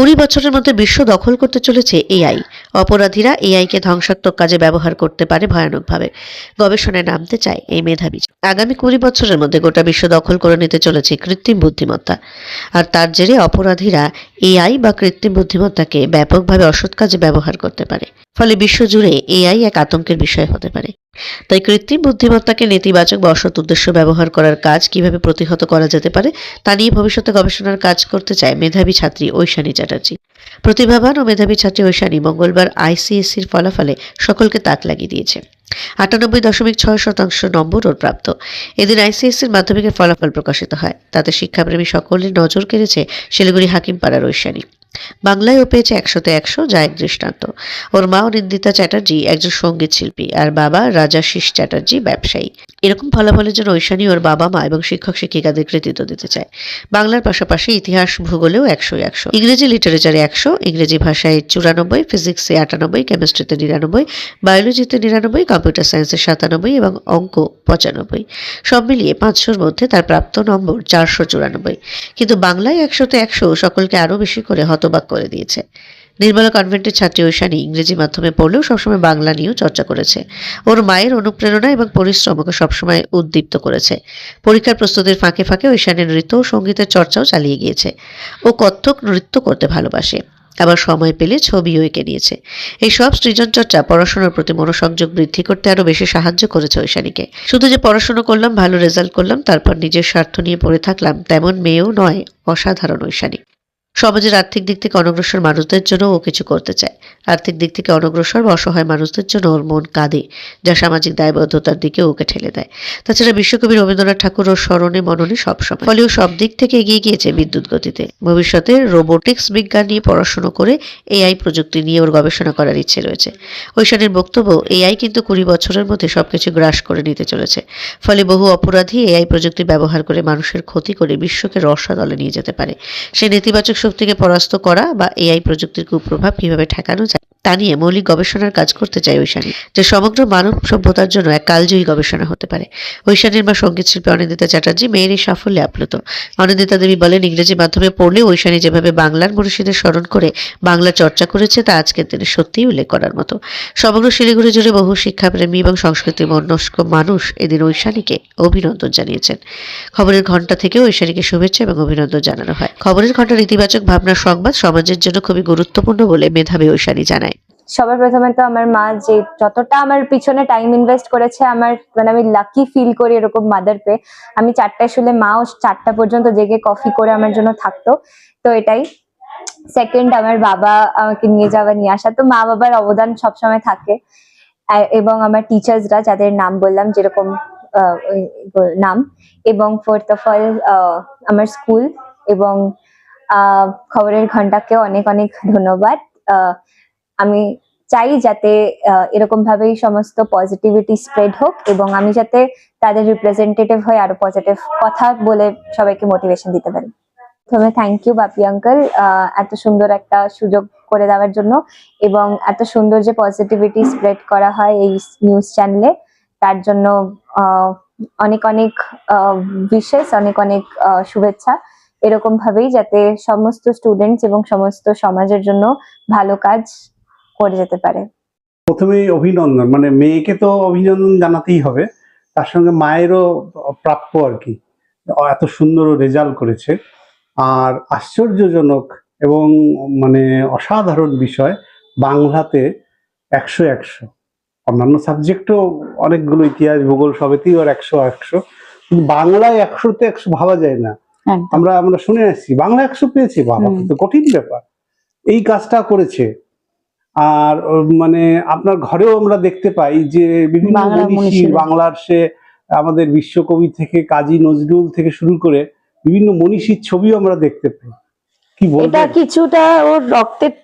কুড়ি বছরের মধ্যে বিশ্ব দখল করতে চলেছে এআই। অপরাধীরা এআইকে ধ্বংসাত্মক কাজে ব্যবহার করতে পারে ভয়ানকভাবে। গবেষণায় নামতে চায় এই মেধাবী। আগামী কুড়ি বছরের মধ্যে গোটা বিশ্ব দখল করে নিতে চলেছে কৃত্রিম বুদ্ধিমত্তা। আর তার জেরে অপরাধীরা এআই বা কৃত্রিম বুদ্ধিমত্তাকে ব্যাপকভাবে অসৎ কাজে ব্যবহার করতে পারে। ফলে বিশ্বজুড়ে এআই এক আতঙ্কের বিষয় হতে পারে। তাই কৃত্রিম বুদ্ধিমত্তাকে নেতিবাচক বা অসৎ উদ্দেশ্য ব্যবহার করার কাজ কীভাবে প্রতিহত করা যেতে পারে, তা নিয়ে ভবিষ্যতে গবেষণার কাজ করতে চায় মেধাবী ছাত্রী ঐশানী চ্যাটার্জি। প্রতিভাবান ও মেধাবী ছাত্রী ঐশানী মঙ্গলবার আইসিএসসির ফলাফলে সকলকে তাক লাগিয়ে দিয়েছে। আটানব্বই দশমিক ছয় শতাংশ নম্বর ওর প্রাপ্ত। এদিন আইসিএসসির মাধ্যমিকের ফলাফল প্রকাশিত হয়। তাতে শিক্ষাপ্রেমী সকলের নজর কেড়েছে শিলিগুড়ি হাকিমপাড়ার ঐশানী। বাংলায় ও পেয়েছে একশোতে একশো যা এক দৃষ্টান্ত। ওর মা নিন্দিতা চ্যাটার্জি একজন সংগীত শিল্পী আর বাবা রাজাশিস চ্যাটার্জি ব্যবসায়ী। এরকম ফলাফলের জন্য ঐশানী ওর বাবা মা এবং শিক্ষক শিক্ষিকাদের কৃতিত্ব দিতে চায়। বাংলার পাশাপাশি ইতিহাস, ভূগোলেও একশো একশো। ইংরেজি লিটারেচারে একশো, ইংরেজি ভাষায় চুরানব্বই, ফিজিক্সে আটানব্বই, কেমিস্ট্রিতে নিরানব্বই, বায়োলজিতে নিরানব্বই, কম্পিউটার সায়েন্সে সাতানব্বই এবং অঙ্ক পঁচানব্বই। সব মিলিয়ে পাঁচশোর মধ্যে তার প্রাপ্ত নম্বর চারশো চুরানব্বই। কিন্তু বাংলায় একশোতে একশো সকলকে আরও বেশি করে হতবাক করে দিয়েছে। নির্মলা কনভেন্টের ছাত্রী ঐশানী ইংরেজি মাধ্যমে পড়লেও সবসময় বাংলা নিয়েও চর্চা করেছে। ওর মায়ের অনুপ্রেরণা এবং পরিশ্রম ওকে সবসময় উদ্দীপ্ত করেছে। পরীক্ষার প্রস্তুতির ফাঁকে ফাঁকে ঐশানী নৃত্য ও সঙ্গীতের চর্চাও চালিয়ে গিয়েছে। ও কত্থক নৃত্য করতে ভালোবাসে। আবার সময় পেলে ছবিও এঁকে নিয়েছে। এই সব সৃজন চর্চা পড়াশোনার প্রতি মনোসংযোগ বৃদ্ধি করতে আরও বেশি সাহায্য করেছে ঐশানীকে। শুধু যে পড়াশোনা করলাম, ভালো রেজাল্ট করলাম, তারপর নিজের স্বার্থ নিয়ে পড়ে থাকলাম, তেমন মেয়েও নয়, অসাধারণ ঐশানী। সমাজের আর্থিক দিক থেকে অনগ্রসর মানুষদের জন্য ও কিছু করতে চায়। আর্থিক দিক থেকে অনগ্রসর বা অসহায় মানুষদের জন্য ওর মন কাঁদে, যা সামাজিক দায়বদ্ধতার দিকে ওকে ঠেলে দেয়। তাছাড়া বিশ্বকবি রবীন্দ্রনাথ ঠাকুর ও স্মরণে, মননে সবসময় ফলে ও সব দিক থেকে এগিয়ে গিয়েছে বিদ্যুৎ গতিতে। ভবিষ্যতে রোবোটিক্স বিজ্ঞান নিয়ে পড়াশোনা করে এআই প্রযুক্তি নিয়ে ওর গবেষণা করার ইচ্ছে রয়েছে। ঐশানের বক্তব্য, এআই কিন্তু কুড়ি বছরের মধ্যে সবকিছু গ্রাস করে নিতে চলেছে। ফলে বহু অপরাধী এআই প্রযুক্তি ব্যবহার করে মানুষের ক্ষতি করে বিশ্বকে রসাতলে নিয়ে যেতে পারে। সে নেতিবাচক শক্তিকে পরাস্ত করা বা এআই প্রযুক্তির কুপ্রভাব কীভাবে ঠেকানো যায়। তা নিয়ে মৌলিক গবেষণার কাজ করতে চায় ঐশানী, যে সমগ্র মানব সভ্যতার জন্য এক কালজয়ী গবেষণা হতে পারে। ঐশানীর মা সংগীত শিল্পী অনিন্দিতা চ্যাটার্জি মেয়ের এই সাফল্যে আপ্লুত। অনিন্দিতা দেবী বলেন, ইংরেজি মাধ্যমে পড়লে ঐশানী যেভাবে বাংলার মনীষীদের স্মরণ করে বাংলা চর্চা করেছে, তা আজকের দিনে সত্যিই উল্লেখ করার মতো। সমগ্র শিলিগুড়ি জুড়ে বহু শিক্ষাপ্রেমী এবং সংস্কৃতি মনস্ক মানুষ এদিন ঐশানীকে অভিনন্দন জানিয়েছেন। খবরের ঘণ্টা থেকে ঐশানীকে শুভেচ্ছা এবং অভিনন্দন জানানো হয়। খবরের ঘণ্টার ইতিবাচক ভাবনা সংবাদ সমাজের জন্য খুবই গুরুত্বপূর্ণ বলে মেধাবী ঐশানী জানায়। সবার প্রথমে তো আমার মা যে যতটা আমার পিছনে টাইম ইনভেস্ট করেছে, আমার মানে আমি লাকি ফিল করি এরকম মাদার পে আমি চারটায় শুলে মাও চারটা পর্যন্ত জেগে কফি করে আমার জন্য থাকতো। তো এটাই। সেকেন্ড আমার বাবা আমাকে নিয়ে যাওয়া, নিয়ে আসা। তো মা বাবার অবদান সবসময় থাকে। এবং আমার টিচার্সরা যাদের নাম বললাম, যেরকম নাম। এবং ফোর্থ অফ অল আমার স্কুল এবং খবরের ঘন্টাকেও অনেক অনেক ধন্যবাদ। আমি চাই যাতে এরকম ভাবেই সমস্ত পজিটিভিটি স্প্রেড হোক এবং আমি যাতে তাদের রিপ্রেজেন্টেটিভ হয়ে আরও পজিটিভ কথা বলে সবাইকে মোটিভেশন দিতে পারি। প্রথমে থ্যাংক ইউ বাপি আঙ্কেল এত সুন্দর একটা সুযোগ করে দেওয়ার জন্য এবং এত সুন্দর যে পজিটিভিটি স্প্রেড করা হয় এই নিউজ চ্যানেলে তার জন্য অনেক অনেক বিশেষ অনেক অনেক শুভেচ্ছা। এরকম ভাবেই যাতে সমস্ত স্টুডেন্টস এবং সমস্ত সমাজের জন্য ভালো কাজ করে যেতে পারে। প্রথমেই অভিনন্দন মানে মেয়েকে তো অভিনন্দন জানাতেই হবে তার সঙ্গে মায়েরও প্রাপ্য আর কি। এত সুন্দর রেজাল্ট করেছে। আর আশ্চর্যজনক এবং মানে অসাধারণ বিষয় বাংলাতে একশো একশো। অন্যান্য সাবজেক্টও অনেকগুলো ইতিহাস ভূগোল সবেতেই ওর একশো একশো। কিন্তু বাংলায় একশোতে একশো ভাবা যায় না। আমরা আমরা শুনে আসছি বাংলা একশো পেয়েছি বাবা হুম। তো কঠিন ব্যাপার। এই কাজটা করেছে। আর মানে আপনার ঘরেও আমরা দেখতে পাই যে বিভিন্ন মনীষী বাংলার সে আমাদের বিশ্বকবি থেকে কাজী নজরুল থেকে শুরু করে বিভিন্ন মনীষীর ছবিও আমরা দেখতে পাই। কি এটা কিছুটা ওর রক্তের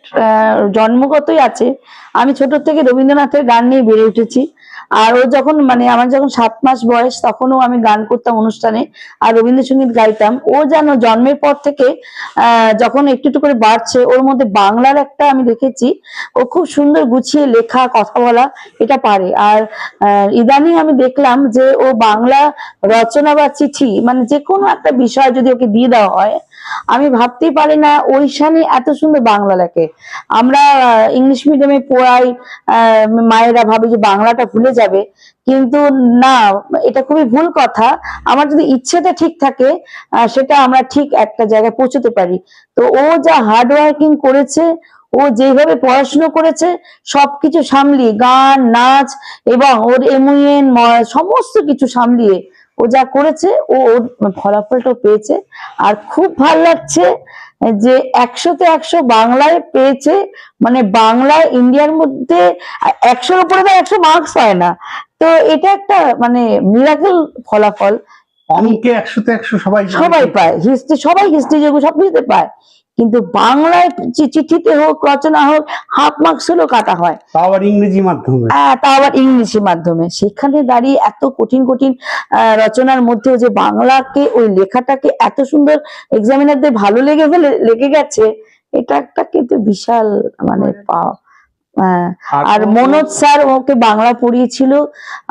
জন্মগতই আছে। আমি ছোট থেকে রবীন্দ্রনাথের গান নিয়ে বেড়ে উঠেছি। আর ও যখন মানে আমার যখন সাত মাস বয়স, তখনও আমি গান করতাম অনুষ্ঠানে আর রবীন্দ্রসঙ্গীত গাইতাম। ও যেন জন্মের পর থেকে যখন একটু একটু করে বাড়ছে, ওর মধ্যে বাংলার একটা আমি দেখেছি, ও খুব সুন্দর গুছিয়ে লেখা, কথা বলা, এটা পারে। আর ইদানিং আমি দেখলাম যে ও বাংলা রচনা বা চিঠি মানে যে কোনো একটা বিষয় যদি ওকে দিয়ে দেওয়া হয়, আমি ভাবতেই পারি না ওইশানি এত সুন্দর বাংলা লেখে। আমরা ইংলিশ মিডিয়ামে পড়াই মায়েরা ভাবে যে বাংলাটা ভুলে যাবে। কিন্তু না, এটা খুবই ভুল কথা। আমার যদি ইচ্ছেটা ঠিক থাকে সেটা আমরা ঠিক একটা জায়গায় পৌঁছতে পারি। তো ও যা হার্ড ওয়ার্কিং করেছে, ও যেভাবে পড়াশুনো করেছে, সবকিছু সামলিয়ে, গান, নাচ এবং ওর এমুয়েন সমস্ত কিছু সামলিয়ে ও যা করেছে, ও ওর ফলাফলটাও পেয়েছে। আর খুব ভালো লাগছে যে একশোতে একশো বাংলায় পেয়েছে মানে বাংলা ইন্ডিয়ার মধ্যে একশোর উপরে তো একশো মার্কস হয় না। তো এটা একটা মানে মিরাকেল ফলাফল। অঙ্কে একশোতে একশো সবাই সবাই পায়। হিস্ট্রি সবাই হিস্ট্রি যেগুলো সব পায়। কিন্তু বাংলায় চিঠিতে হোক রচনা হোক হাফ মার্কস হলেও কাটা হয়। আবার ইংরেজি মাধ্যমে। হ্যাঁ তা আবার ইংলিশের মাধ্যমে। সেখানে দাঁড়িয়ে এত কঠিন কঠিন রচনার মধ্যে যে বাংলাকে ওই লেখাটাকে এত সুন্দর এক্সামিনারদের ভালো লেগে ফেলে লেগে গেছে এটা একটা কিন্তু বিশাল মানে পাওয়া। হ্যাঁ আর মনোজ স্যার ওকে বাংলা পড়িয়েছিল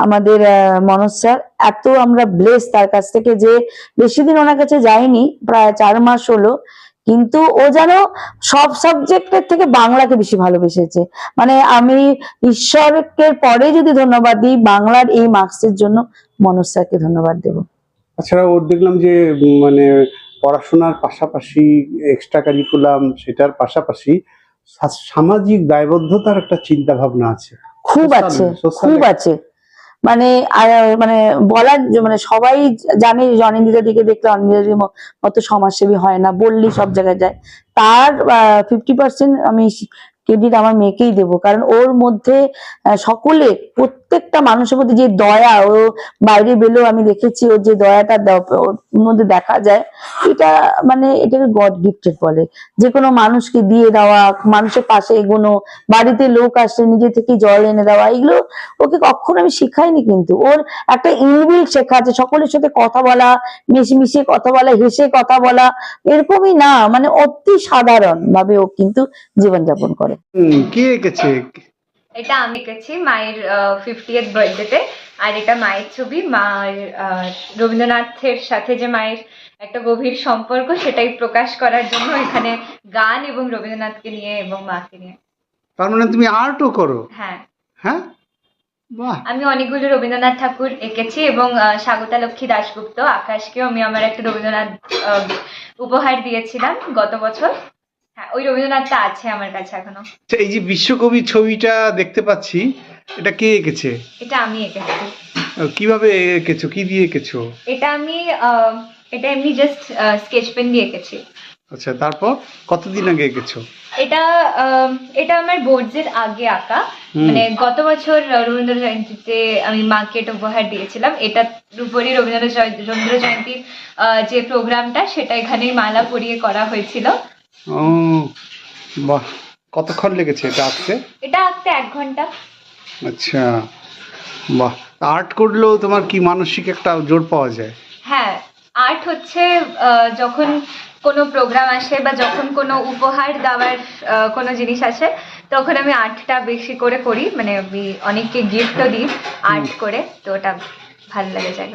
আমাদের মনোজ স্যার। এত আমরা ব্লেস তার কাছ থেকে যে বেশি দিন ওনার কাছে যাইনি প্রায় চার মাস হলো। কিন্তু ও যেন সব সাবজেক্টের থেকে বাংলাকে বেশি ভালোবেসেছে। মানে আমি ঈশ্বরকে পরে যদি ধন্যবাদ দিই বাংলার এই মার্কসের জন্য মনোজ স্যারকে ধন্যবাদ দেবো। তাছাড়া ওর দেখলাম যে মানে পড়াশোনার পাশাপাশি এক্সট্রা কারিকুলাম সেটার পাশাপাশি সামাজিক দায়বদ্ধতার একটা চিন্তা ভাবনা আছে। খুব আছে খুব আছে। মানে মানে বলার মানে সবাই জানে যে অনিন্দিতা দিকে দেখলে অনিন্দিতা মতো সমাজসেবী হয় না বললি সব জায়গায় যায়। তার ফিফটি পার্সেন্ট আমি ক্রেডিট আমার মেয়েকেই দেবো, কারণ ওর মধ্যে সকলে প্রত্যেকটা মানুষের মধ্যে যে দয়া, ও বাইরে বেলেও আমি দেখেছি ওর যে দয়াটা মধ্যে দেখা যায়, এটা মানে এটাকে গড গিফটেড বলে। যে কোনো মানুষকে দিয়ে দেওয়া, মানুষের পাশে এগোনো, বাড়িতে লোক আসলে নিজে থেকে জল এনে দেওয়া, এগুলো ওকে কখনো আমি শেখাইনি কিন্তু। ওর একটা ইনবিল শেখা আছে, সকলের সাথে কথা বলা মিশে কথা বলা, হেসে কথা বলা, এরকমই না মানে অতি সাধারণ ভাবে ও কিন্তু জীবনযাপন করে। কে এঁকেছে? এটা আমি এঁকেছি মায়ের ফিফটিয়েথ বার্থডেতে আর এটা মায়ের ছবি। মায়ের রবীন্দ্রনাথের সাথে যে মায়ের একটা গভীর সম্পর্ক সেটাই প্রকাশ করার জন্য এখানে গান এবং রবীন্দ্রনাথকে নিয়ে এবং মাকে নিয়ে। তার মানে তুমি আর্টও করো? হ্যাঁ। হ্যাঁ? আমি অনেকগুলো রবীন্দ্রনাথ ঠাকুর এঁকেছি এবং স্বাগতা লক্ষ্মী দাশগুপ্ত। আকাশকেও আমি আমার একটা রবীন্দ্রনাথ উপহার দিয়েছিলাম গত বছর। হ্যাঁ ওই রবীন্দ্রনাথটা আছে আমার কাছে এখনও। আচ্ছা, এই যে বিশ্বকবি ছবিটা দেখতে পাচ্ছি এটা কে এঁকেছে? এটা আমি এঁকেছি। কীভাবে এঁকেছো? কি দিয়ে এঁকেছো? এটা আমি আহ, এটা এমনি জাস্ট স্কেচ পেন দিয়ে এঁকেছি। আচ্ছা তারপর কতদিন আগে এঁকেছো? এটা আহ, এটা আমার বোর্ডসের আগে আঁকা। হুম। মানে গত বছর রবীন্দ্র জয়ন্তীতে আমি মাকে এটা উপহার দিয়েছিলাম। এটার উপরই রবীন্দ্র জয়- রবীন্দ্র জয়ন্তীর আহ, যে প্রোগ্রামটা সেটা এখানেই মালা পরিয়ে করা হয়েছিল। ও বাহ কতক্ষণ লেগেছে এটা আঁকতে? এটা আঁকতে এক ঘণ্টা। আচ্ছা বাহ আর্ট করলেও তোমার কি মানসিক একটা জোর পাওয়া যায়? হ্যাঁ আর্ট হচ্ছে যখন কোনো প্রোগ্রাম আসে বা যখন কোনো উপহার দেওয়ার কোনো জিনিস আসে তখন আমি আর্টটা বেশি করে করি। মানে আমি অনেককে গিফটও দিই আর্ট করে তো ওটা ভালো লাগে জায়গা।